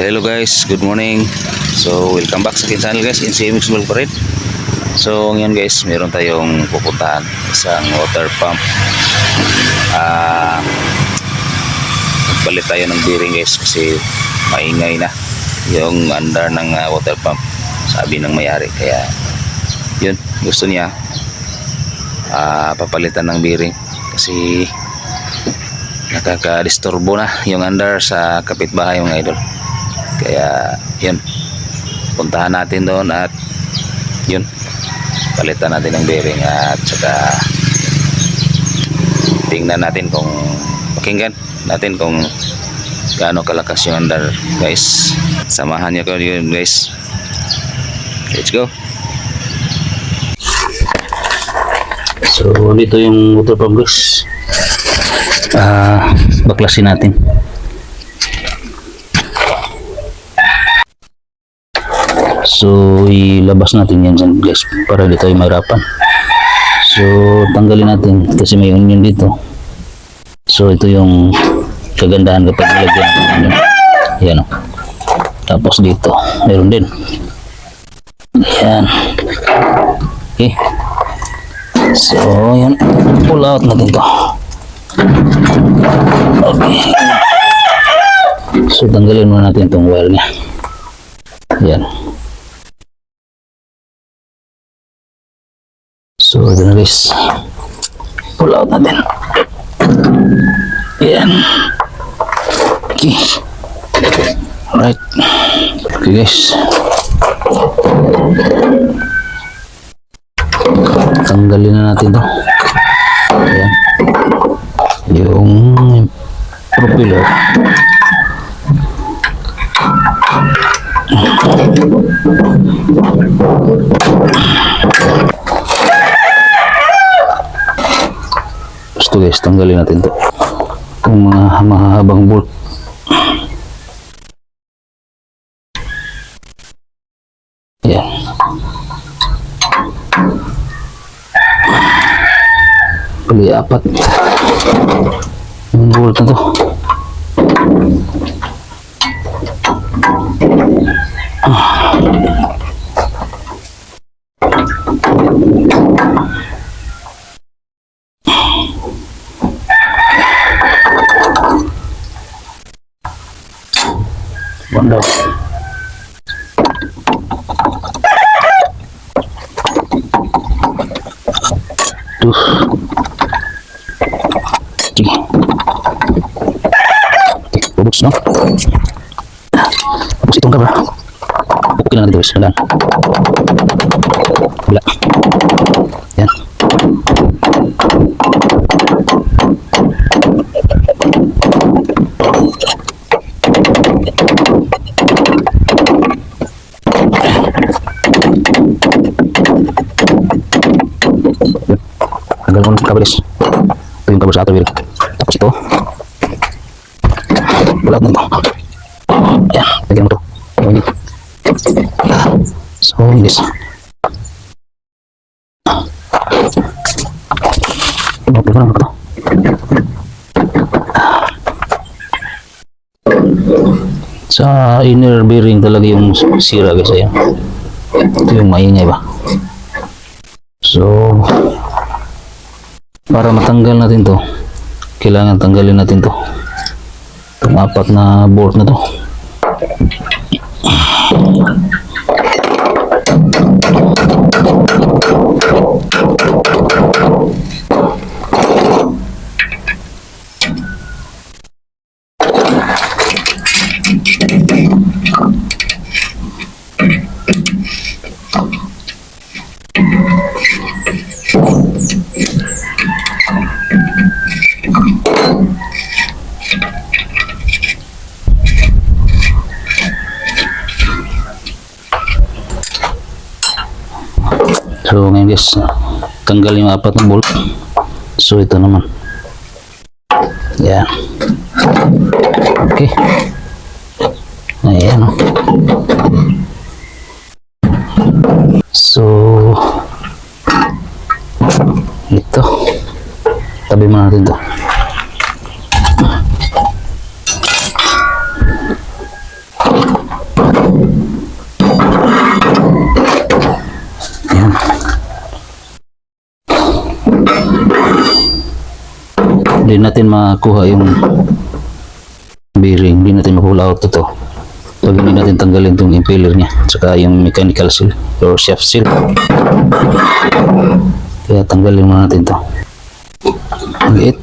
Hello guys, good morning. So, welcome back sa akin channel guys, NCMX Vlog pa rin. So, ngayon guys, meron tayong pupuntahan isang water pump. Ah, magpalit tayo ng bearing guys kasi maingay na yung under ng ah, water pump sabi ng mayari kaya yun gusto niya ah, papalitan ng bearing kasi nakaka-disturbo na yung under sa kapitbahay mga idol kaya yun. Puntahan natin doon at yun. Palitan natin ng bearing at saka tingnan natin kung pakinggan natin kung gaano kalakas yung under guys. Samahan niyo ko yun guys. Let's go. So, dito yung water pump guys. Ah, baklasin natin. So, ilabas natin yan dyan guys para di tayo mahirapan. So, tanggalin natin kasi may onion dito. So, ito yung kagandahan kapag nilagyan ng onion. Yan o. Tapos dito, meron din. Yan. Okay. So, yan. Pull out natin to. Okay. So, tanggalin muna natin itong wire niya. Yan. So, ito na guys. Pull out natin. Yan. Okay. Alright. Okay guys. tanggalin na natin to ayan yung propeller gusto guys tanggalin natin to itong mga mahahabang bolt ayan Bali apat. Yung bolt na to. Pupukin lang natin guys. Dagan. Wala. Yan. Tanggal mo ng. Ito yung. Wala. Okay, parang ito. Sa inner bearing talaga yung sira guys. Ayan. Ito yung maingay ba? So, para matanggal natin to kailangan tanggalin natin to itong apat na bolt na to so ngayon guys tanggal yung apat na bolt so ito naman yan okay tabi mga rin Hindi natin makuha yung bearing. Hindi natin makuha out ito. So, hindi natin tanggalin itong impeller niya. Tsaka yung mechanical seal or shaft seal. Kaya tanggalin muna natin to. Ang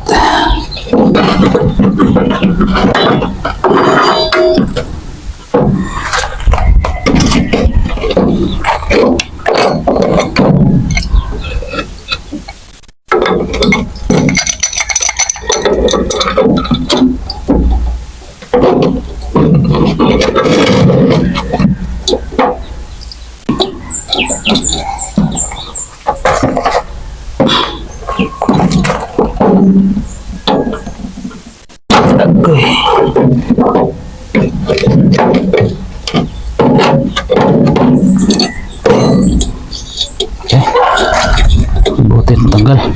Tanggal.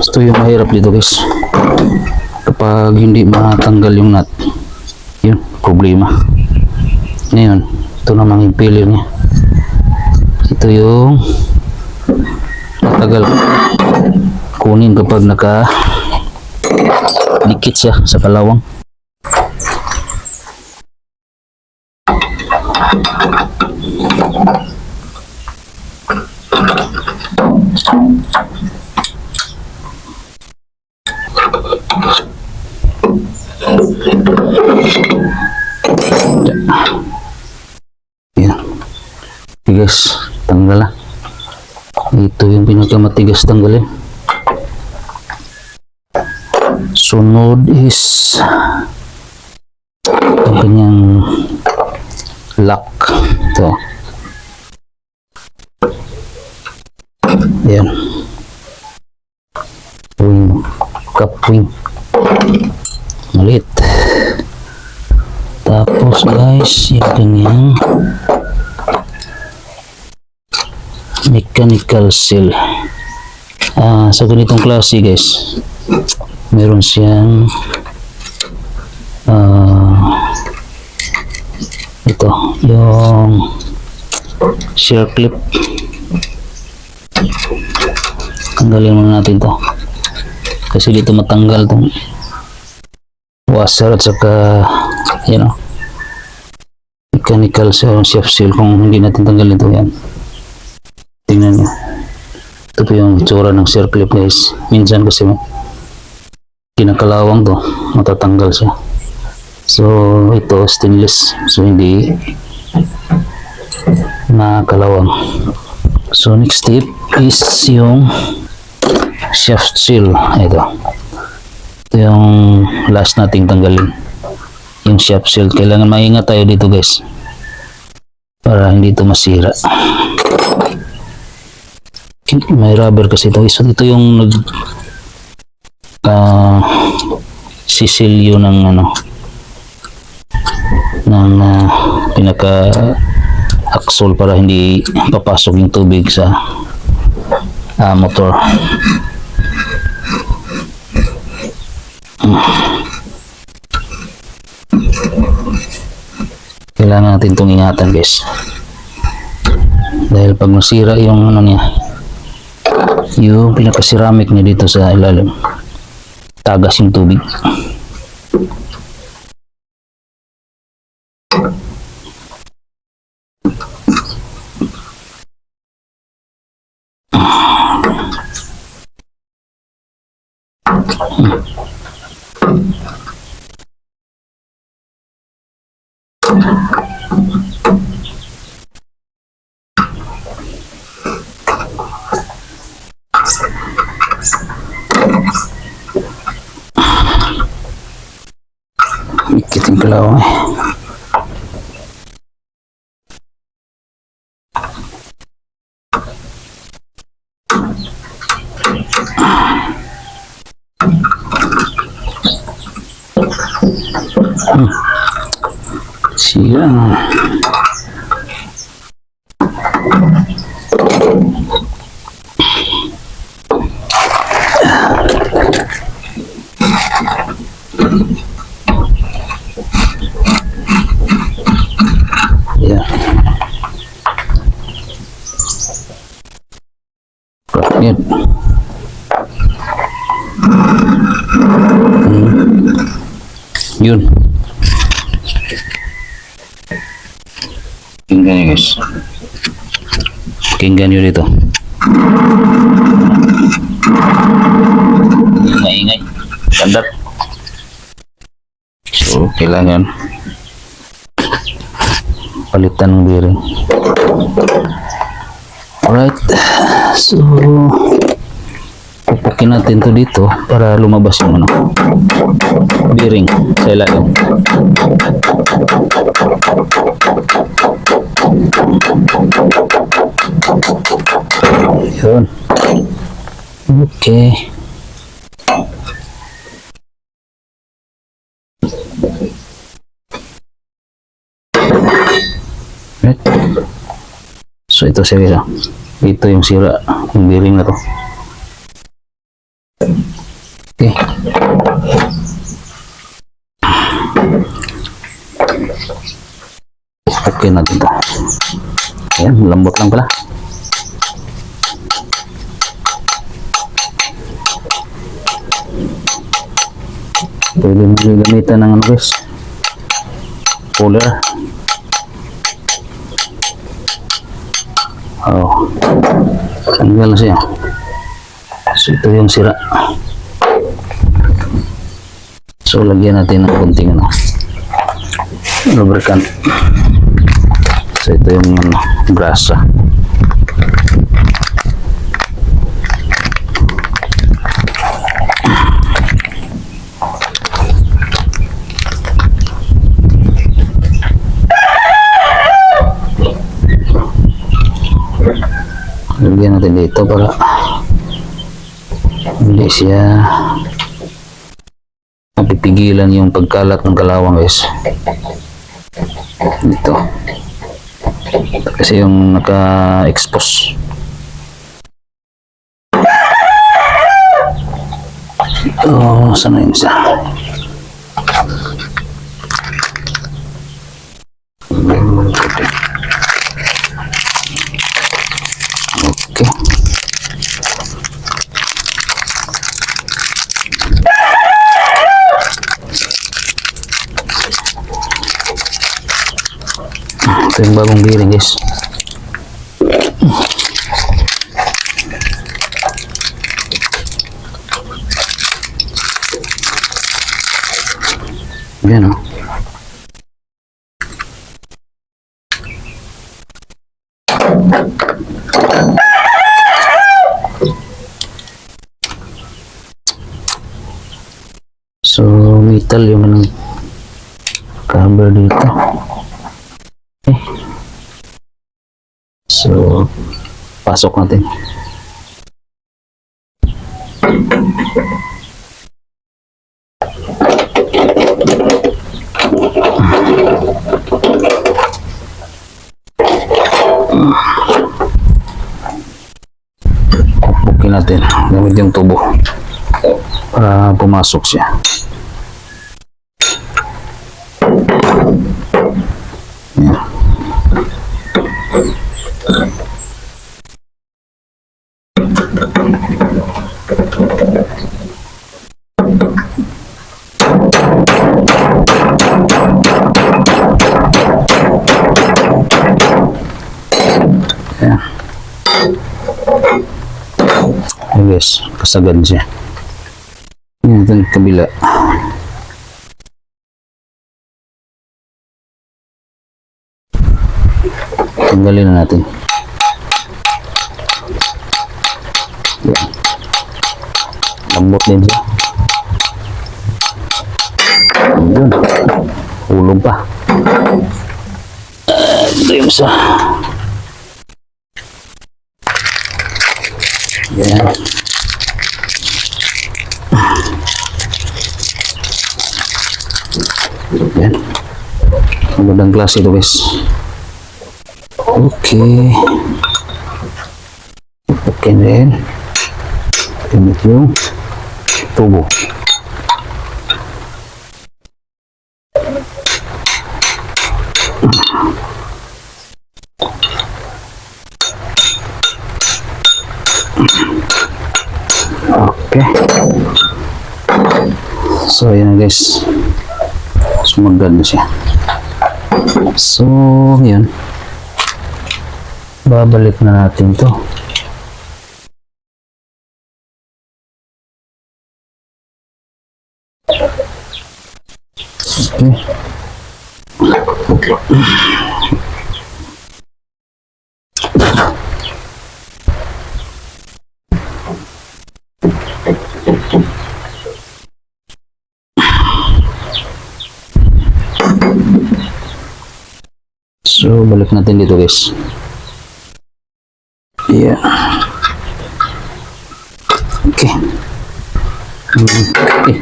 Ito yung mahirap dito guys. Kapag hindi matanggal yung nut, yun, problema. Ngayon, ito namang impeller niya. Ito yung matagal kunin kapag naka dikit siya sa kalawang. Tigas. Tanggal na. Ito yung pinakamatigas tanggalin. Sunod is ang kanyang lock. Ito. Yan. Wing. Cup wing. Malit. Tapos guys, yung kanyang mechanical seal. Ah, sa ganitong klase guys, meron siyang ah ito, yung shear clip. Tanggalin muna natin to. Kasi dito matanggal tong washer at saka you know mechanical seal, shaft seal kung hindi natin tanggalin ito yan. Tingnan nyo. Ito po yung itsura ng clip guys. Minsan kasi kinakalawang to, matatanggal siya. So, ito stainless. So, hindi makalawang. So, next step is yung shaft seal. Ito. Ito yung last nating tanggalin. Yung shaft seal. Kailangan maingat tayo dito guys. Para hindi ito masira may rubber kasi ito. So, ito yung nag ah sisilyo ng ano ng ah, pinaka axle para hindi papasok yung tubig sa ah, motor. Kailangan natin itong ingatan guys. Dahil pag masira yung ano niya, yung pinaka-ceramic niya dito sa ilalim tagas yung tubig ikit yung kalawang eh Hmm. Sira. Yeah. Hmm. Yun. Tingnan nyo guys. Pakinggan nyo dito. Ingay-ingay. Standard. So, kailangan palitan ng bearing. Alright. So, pupukin natin to dito para lumabas yung ano, bearing sa ilalim. Yun. Okay. Right. So ito ah. Ito yung sira, yung bearing na to. Okay. Okay natin to. Ayan, lambot lang pala. Pwede mo gamitan ng ano guys. Puller. Oh. Tanggal na siya. So ito yung sira. So lagyan natin ng konting ano. Lubricant. So ito yung ano, grasa. Lagyan natin dito para hindi siya mapipigilan yung pagkalat ng kalawang guys. Dito. Kasi yung naka-expose. Oh, sana yun isa? Okay. Ito yung bagong bearing guys. Yan o. So, metal yung anong cover dito. Okay. So, pasok natin. Pupukin natin gamit yung tubo para pumasok siya. Ay guys, kasagad siya. Yan, ito yung kabila. Tanggalin na natin. Yan. Lambot din siya. Yun. Hulog pa. Ito yung isa. Yan. Yan. Magandang ito guys. Okay. Okay yan. Gamit yung. Okay. So, na guys. Sumagad na siya. So, yun. Babalik na natin to. Balik natin dito guys. Yeah. Okay. Okay.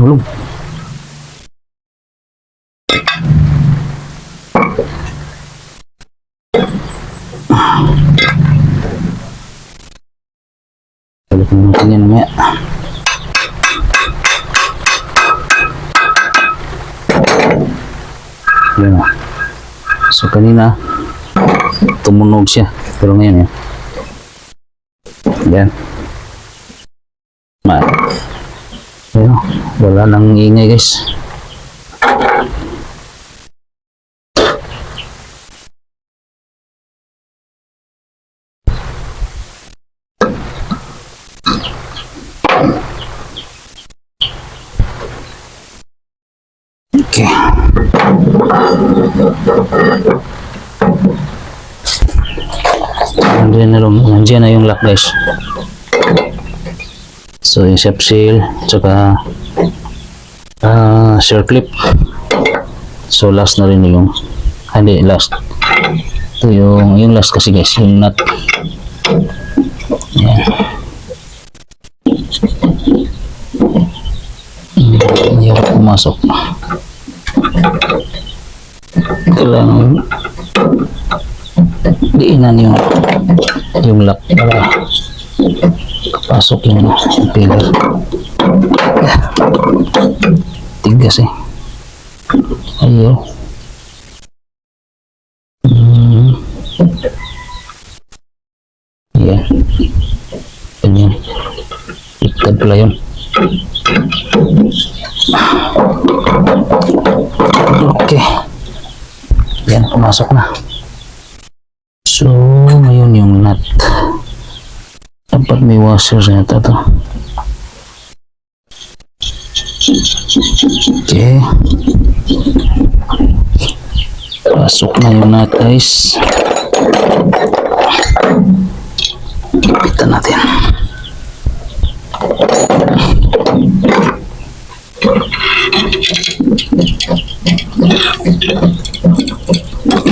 Belum. Balik na natin yan o. So kanina tumunog siya pero ngayon yan. Yan. Ma. Ayun, wala nang ingay guys. Okay. Nandiyan na, nandiyan na yung lock guys. So yung shape seal, tsaka ah share clip. So last na rin yung, ah, hindi last. Ito yung, yung last kasi guys, yung nut. Yan. Ako pumasok. Kailangan diinan yung yung lock. Para pasok yung, pillar. Tigas eh. Ayo. Hmm. yan. Ganyan. Iktad pala yun. Okay. Yan pumasok na ngayon yung nut. Dapat may washer sa ito to. Okay. Pasok na yung nut guys. Kita natin.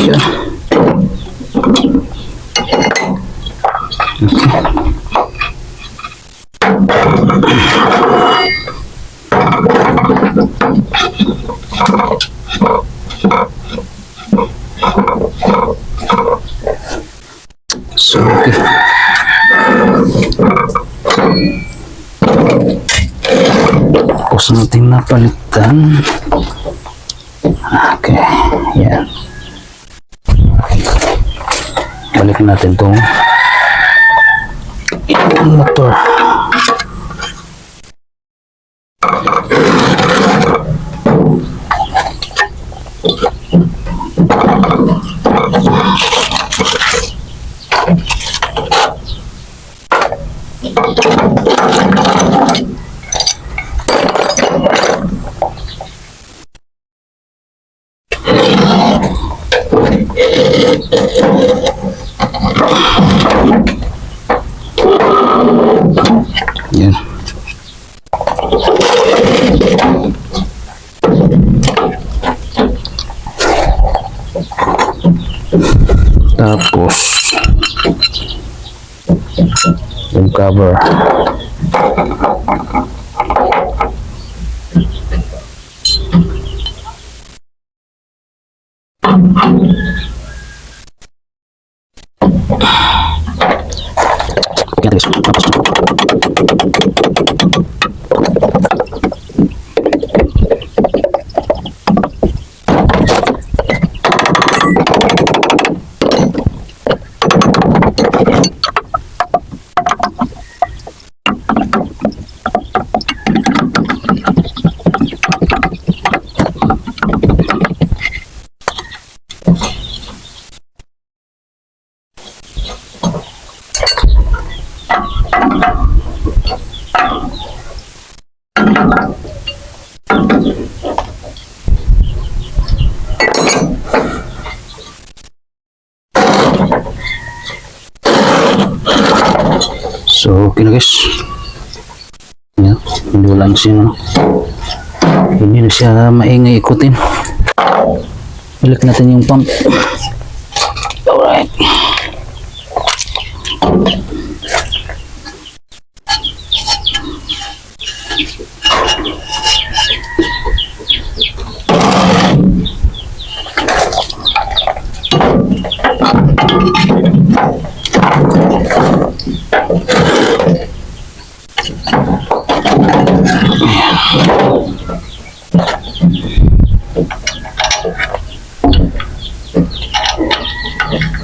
Yun. Tapos natin napalitan. Okay, yan. Balik natin tong motor. Yan. Tapos yung cover. So, okay na guys. Yan, hindi wala na siya, ano. Hindi na siya maingay ikutin. Balik natin yung pump.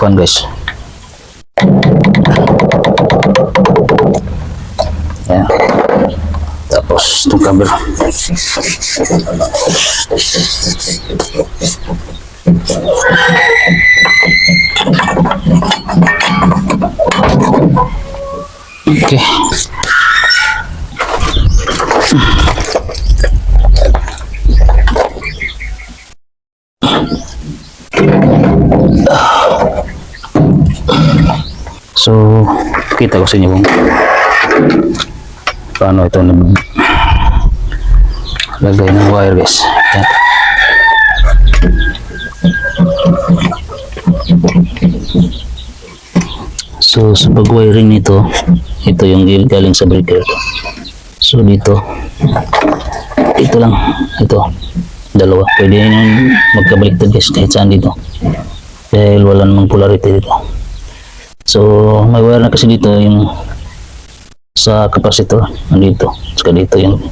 fan guys. Ayan. Tapos itong camera. Okay. Kita ko sa inyo kung paano ito lagay ng wire guys. Yan. So, sa pag-wiring nito, ito yung galing sa breaker. So, dito, ito lang, ito, dalawa. Pwede yung magkabaliktad guys kahit saan dito. Dahil wala namang polarity dito. So, may wire na kasi dito yung sa capacitor nandito. Saka dito yung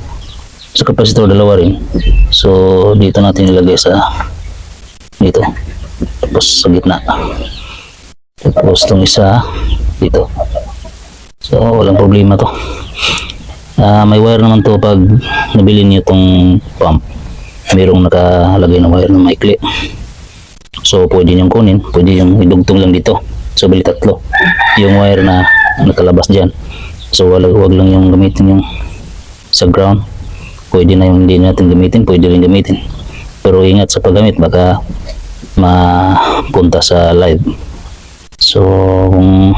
sa capacitor dalawa rin. So, dito natin ilagay sa dito. Tapos sa gitna. Tapos itong isa dito. So, walang problema to. Ah, may wire naman to pag nabili niyo itong pump. Mayroong nakalagay na wire na maikli. So, pwede niyong kunin. Pwede yung idugtong lang dito. So, bali tatlo. Yung wire na nakalabas dyan. So, wala, wag lang yung gamitin yung sa ground. Pwede na yung hindi natin gamitin. Pwede rin gamitin. Pero ingat sa paggamit. Baka mapunta sa live. So, kung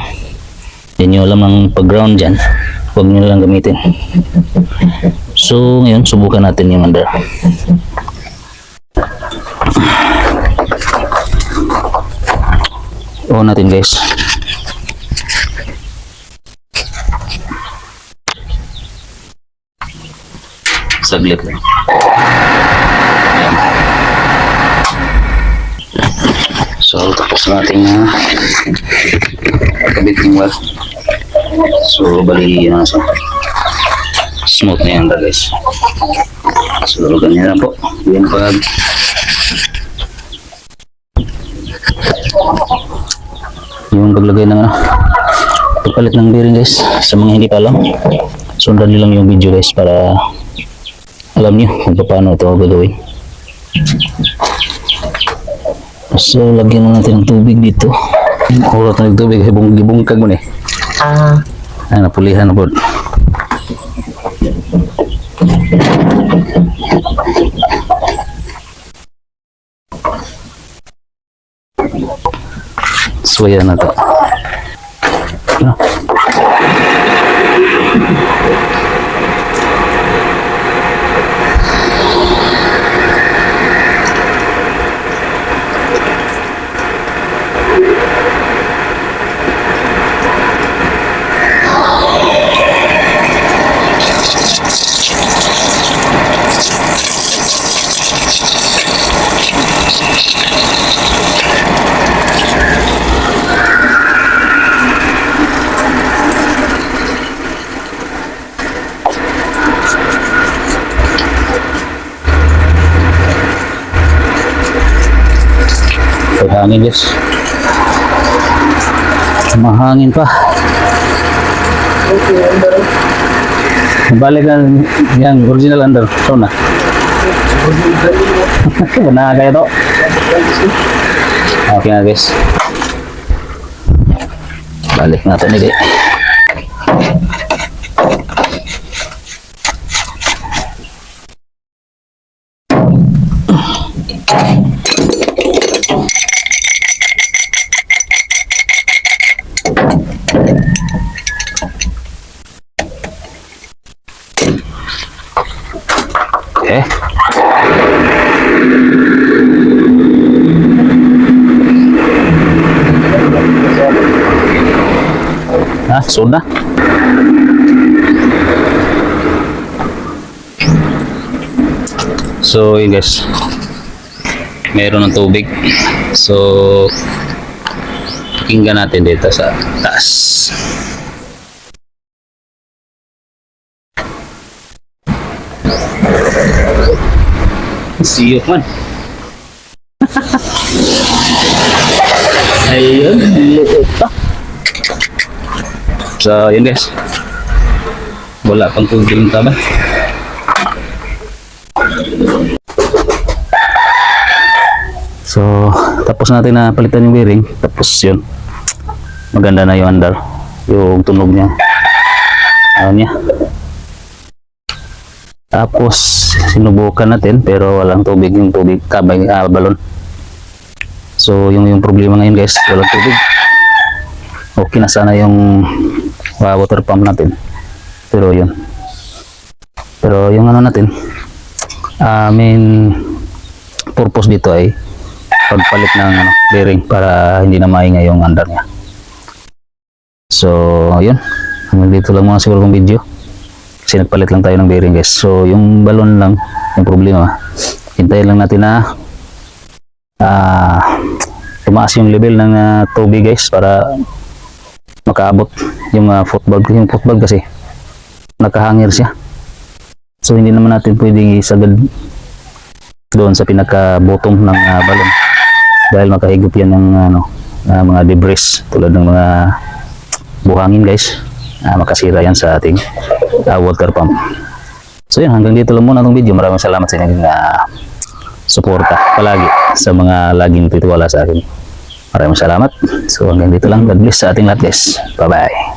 hindi nyo alam ang pag-ground dyan, huwag nyo lang gamitin. So, ngayon, subukan natin yung under. On natin guys. Saglit lang. So, tapos natin na kabit yung wire. So, bali yun siya. Smooth na yan guys. So, ganyan na po. Yan pag yung paglagay ng ano pagpalit ng bearing guys sa mga hindi pa alam sundan nyo lang yung video guys para alam nyo kung paano ito gagawin. So lagyan mo natin ng tubig dito. Urat na ng tubig ibong gibungkag mo na eh. Ah, ay napulihan na po. so yan na to ano? Mahangin guys. Mahangin pa. Balik na yan, original under. So na. Wala kayo to. Okay na guys. Balik natin ulit. Sold na. So, yun guys. Meron ng tubig. So, pakinggan natin dito sa taas. Siyok man. Ayun, liit. So, yun guys. Wala pang tubig yung taba. So, tapos natin na palitan yung bearing. Tapos yun. Maganda na yung andar. Yung tunog niya. Ano niya. Tapos, sinubukan natin pero walang tubig yung tubig, kabay, ah, balon. So, yung, yung problema ngayon guys, walang tubig. Okay na sana yung ah, water pump natin. Pero yun. Pero yung ano natin, ah, main purpose dito ay pagpalit ng ano, bearing para hindi na maingay yung andar niya. So, yun. Hanggang dito lang muna siguro kong video. Kasi nagpalit lang tayo ng bearing guys. So, yung balon lang, yung problema. Hintayin lang natin na ah tumaas yung level ng ah, tubig guys para makaabot. Yung uh, football. Yung football kasi nakahangir siya. So, hindi naman natin pwedeng isagad doon sa pinaka-bottom ng ah, balon. Dahil makahigop yan ng ano, ah, mga debris tulad ng mga buhangin guys. Ah, makasira yan sa ating ah, water pump. So yun hanggang dito lang muna itong video. Maraming salamat sa inyong uh, suporta palagi sa mga laging titiwala sa akin maraming salamat. So hanggang dito lang. God bless sa ating lahat guys. Bye bye